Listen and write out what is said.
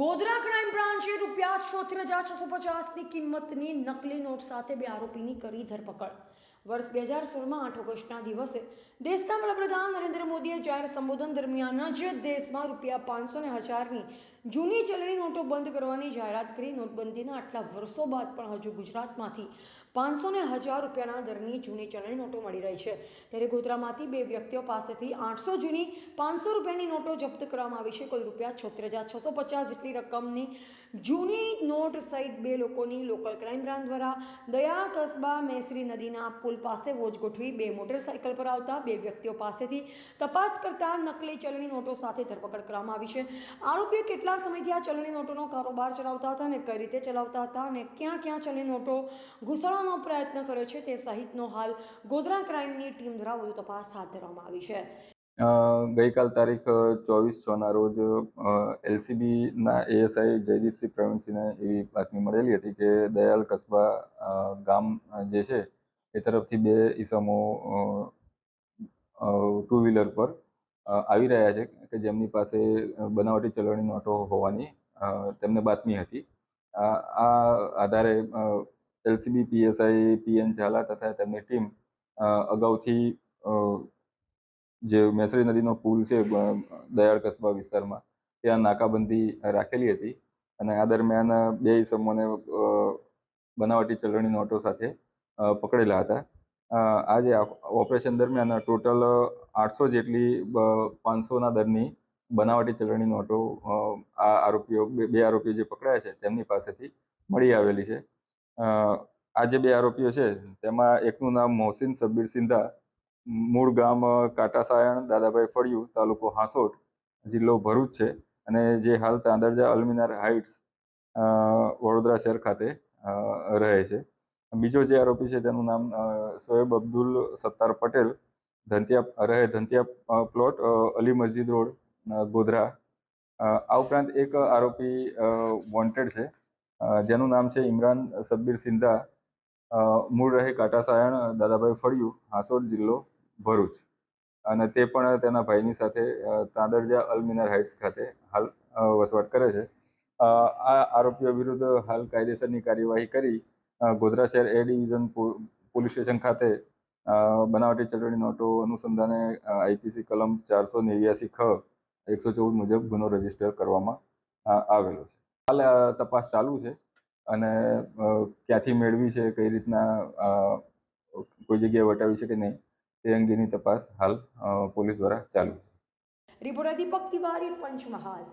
Godhra crime બ્રાન્ચે રૂપિયા છોતેર હજાર છસો પચાસની કિંમતની નકલી નોટ સાથે બે આરોપીની કરી ધરપકડ. વર્ષ બે હજાર સોળમાં આઠ ઓગસ્ટના દિવસે દેશના વડાપ્રધાન નરેન્દ્ર મોદીએ જાહેર સંબોધન દરમિયાન જ દેશમાં રૂપિયા પાંચસો ને હજારની જૂની ચલણી નોટો બંધ કરવાની જાહેરાત કરી. નોટબંધીના આટલા વર્ષો બાદ પણ હજુ ગુજરાતમાંથી પાંચસો ને હજાર રૂપિયાના દરની જૂની ચલણી નોટો મળી રહી છે. ત્યારે ગોધરામાંથી બે વ્યક્તિઓ પાસેથી આઠસો જૂની પાંચસો રૂપિયાની નોટો જપ્ત કરવામાં આવી છે. કુલ રૂપિયા છોતેર હજાર છસો પચાસ જેટલી રકમની જૂની નોટ સહિત બે લોકોની લોકલ ક્રાઇમ બ્રાન્ચ દ્વારા દયા કસ્બા મેસરી નદીના પુલ પાસે વોચ ગોઠવી બે મોટરસાયકલ પર આવતા બે વ્યક્તિઓ પાસેથી તપાસ કરતા નકલી ચલણી નોટો સાથે ધરપકડ કરવામાં આવી છે. આરોપીઓ કેટલા સમયથી આ ચલણી નોટોનો કારોબાર ચલાવતા હતા અને કઈ રીતે ચલાવતા હતા અને ક્યાં ક્યાં ચલણી નોટો ઘૂસણવાનો પ્રયત્ન કર્યો છે તે સહિતનો હાલ ગોધરા ક્રાઇમની ટીમ દ્વારા વધુ તપાસ હાથ ધરવામાં આવી છે. ગઈકાલ તારીખ ચોવીસ છના રોજ એલસીબીના એએસઆઈ જયદીપસિંહ પ્રવીણસિંહને એવી બાતમી મળેલી હતી કે દયાલ કસ્બા ગામ જે છે, એ તરફથી બે ઈસમો ટુ વ્હીલર પર આવી રહ્યા છે કે જેમની પાસે બનાવટી ચલણી નોટો હોવાની તેમને બાતમી હતી. આ આધારે એલસીબી, પીએસઆઈ, પીએન ઝાલા તથા તેમની ટીમ અગાઉથી જે મેસરી નદીનો પુલ છે દયાળ કસ્બા વિસ્તારમાં, ત્યાં નાકાબંધી રાખેલી હતી અને આ દરમિયાન બે ઇસમોને બનાવટી ચલણી નોટો સાથે પકડેલા હતા. અ, આ જે ઓપરેશન દરમિયાન ટોટલ આઠસો જેટલી પાંચસોના દરની બનાવટી ચલણી નોટો આ આરોપીઓ બે આરોપીઓ જે પકડાયા છે તેમની પાસેથી મળી આવેલી છે. આ જે બે આરોપીઓ છે તેમાં એકનું નામ મોહસિન સબ્બીર સિંધા મૂળ ગામ કાટાસાયણ દાદાભાઈ ફળિયું તાલુકો હાંસોટ જિલ્લો ભરૂચ છે. અને જે હાલ તાંદરજા અલ્મિનાર હાઇટ્સ વડોદરા શહેર ખાતે રહે છે. બીજો જે આરોપી છે તેનું નામ સોએબ અબ્દુલ સત્તાર પટેલ, ધંતિયા રહે ધંતિયા પ્લોટ અલી મસ્જિદ રોડ ગોધરા. આ ઉપરાંત એક આરોપી વોન્ટેડ છે જેનું નામ છે ઇમરાન સબ્બીર સિંધા. મૂળ રહે કાટાસાયણ દાદાભાઈ ફળિયું હાંસોડ જિલ્લો ભરૂચ. અને તે પણ તેના ભાઈની સાથે તાંદરજા અલમિનાર હાઇટ્સ ખાતે હાલ વસવાટ કરે છે. આ આરોપીઓ વિરુદ્ધ હાલ કાયદેસરની કાર્યવાહી કરી ગોધરા શહેર એ ડિવિઝન પોલીસ સ્ટેશન ખાતે બનાવટી ચલણી નોટો અનુસંધાને આઈપીસી કલમ ચારસો નેવ્યાસી ખ, એકસો ચૌદ મુજબ ગુનો રજિસ્ટર કરવામાં આવેલો છે. હાલ તપાસ ચાલુ છે અને ક્યાંથી મેળવી છે, કઈ રીતના કોઈ જગ્યાએ વટાવી છે કે નહીં, તે અંગેની તપાસ હાલ પોલીસ દ્વારા ચાલુ છે. રિપોર્ટર દીપક તિવારી, પંચમહાલ.